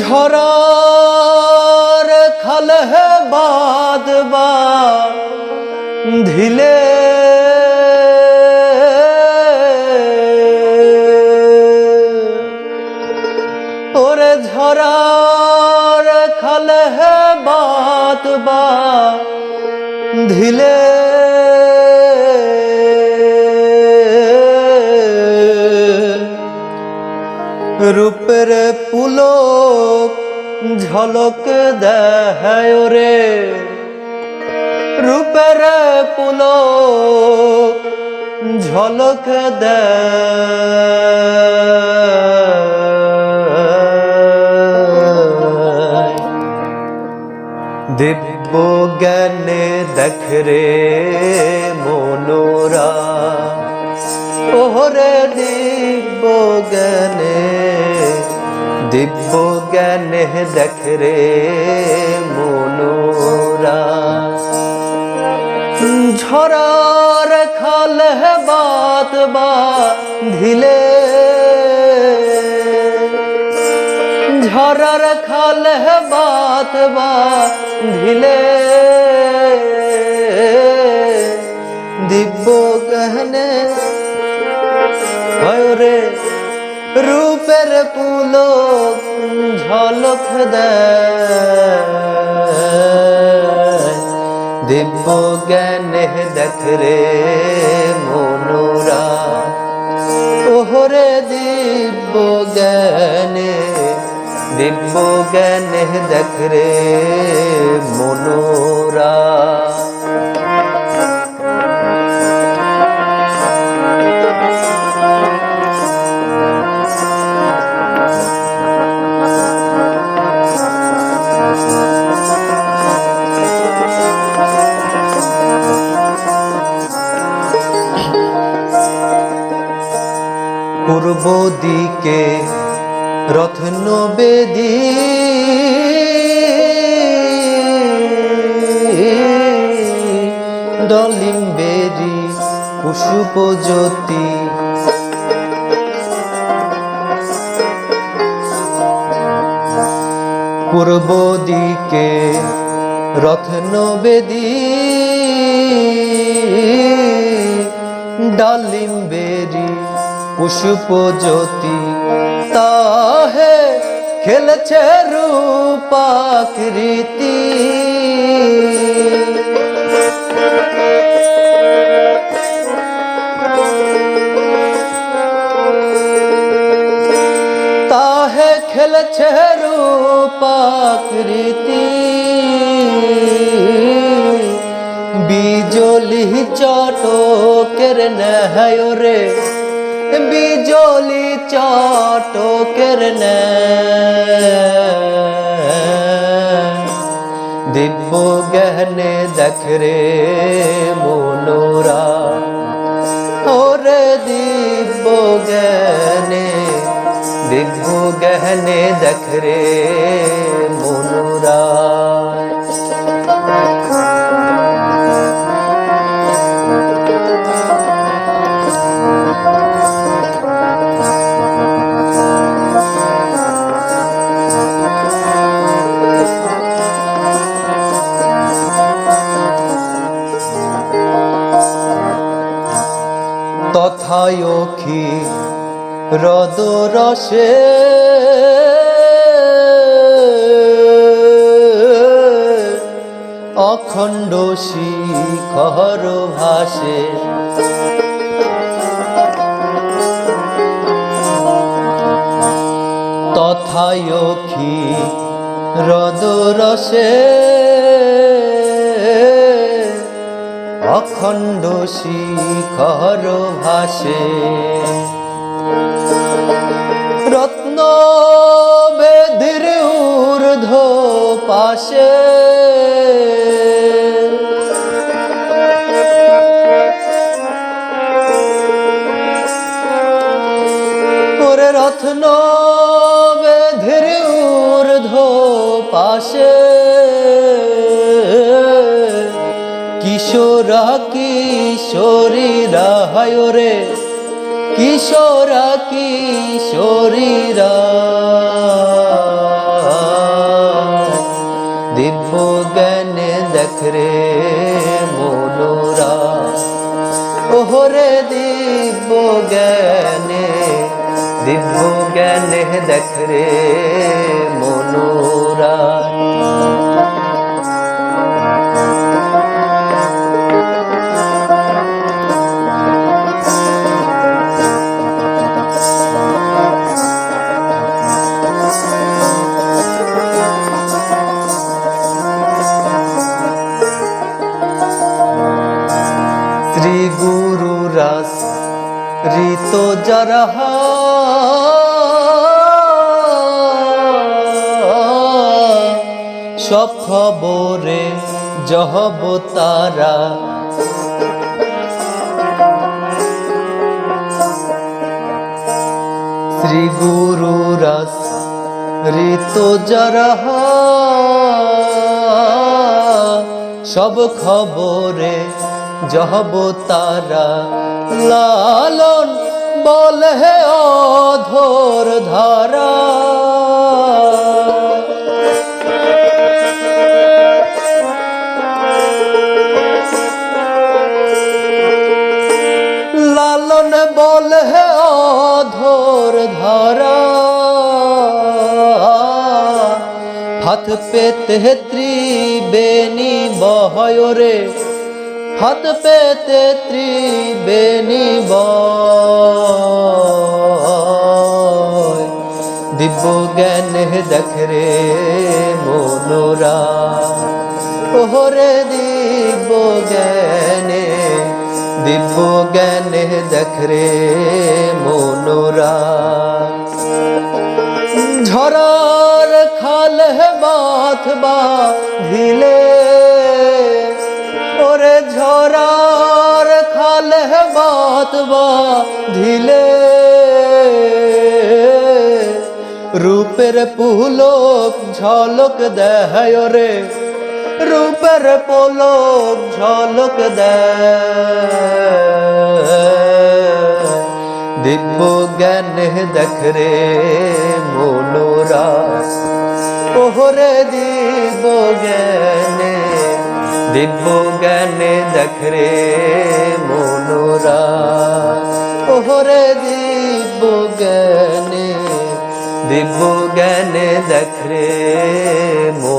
ঝরার খালহ বাদবা ধিলে ওরে ঝরার খালহ বাদবা ধিলে রূপের পুলক ঝলক দেয় রে। রূপের পুলক ঝলক দেয় দিব্য জ্ঞানে দেখ রে মনোরা। ওহরে দিব্য জ্ঞানে দিব্য জ্ঞানে দেখ রে মনোরা ঝরার খাল বাত বা ধিলে ঝরার খাল বাত বা ধিলে রূপের পুলো ঝলক দিব্য জ্ঞানে দেখ রে মনোরা। ওহরে দিব্য জ্ঞানে দিব্য জ্ঞানে দেখ রে মনোরা। পূর্ব দিকে রত্ন বেদি ডলিম বেরি কুশুপ জ্যোতি পূর্ব দিকে রত্ন বেদী ডালিম বেরি পুষ্প জ্যোতি তাহে খেলছে রূপাকৃতি তাহে খেলছে রূপাকৃতি বিজলি চটকের নেহায় রে বিজলি চটকের দিব্য গহনে দেখ রে মনোরা। ওরে দিব্য গহনে দিব্য গহনে দেখ তথায় অখি হ্রদ রসে অখণ্ড শিখর ভাসে। তথায় কি হ্রদ রসে অখণ্ড শিখর ভাসে। রত্ন বেদির ঊর্ধ্ব পাশে। কিশোরা কি কিশোরীরা হায় রে কিশোরা কিশোরীরা। দিব্য জ্ঞানে দেখ রে মনোরা, ওহরে দিব্য জ্ঞানে দিব্য জ্ঞানে দেখ রে শ্রী গুরু রাস ঋত জরহা। সব জহব তারা। শ্রী গুরু রস ঋত জরহা। সব খবরে জহব তারা লালন বলে অধর ধারা। লালন বলে অধর ধারা। হাত পেতে ত্রিবেণী বহয় রে হাত পেতে ত্রিবেণী বয় দিব্য জ্ঞান দেখ রে মনোরা। ওহরে দিব্য জ্ঞানে দিব্য জ্ঞানে দেখ রে মনোরা। ঝরার খাল বাথবা ধিলে রূপের পুলক ঝলক দেয় রে। রূপের পলক ঝলক দিব্য জ্ঞান দেখ রে মনোরা ওহরে দিব্য জ্ঞানে দিব্য জ্ঞানে দেখ রে দিব্য জ্ঞানে দেখ রে মনোরা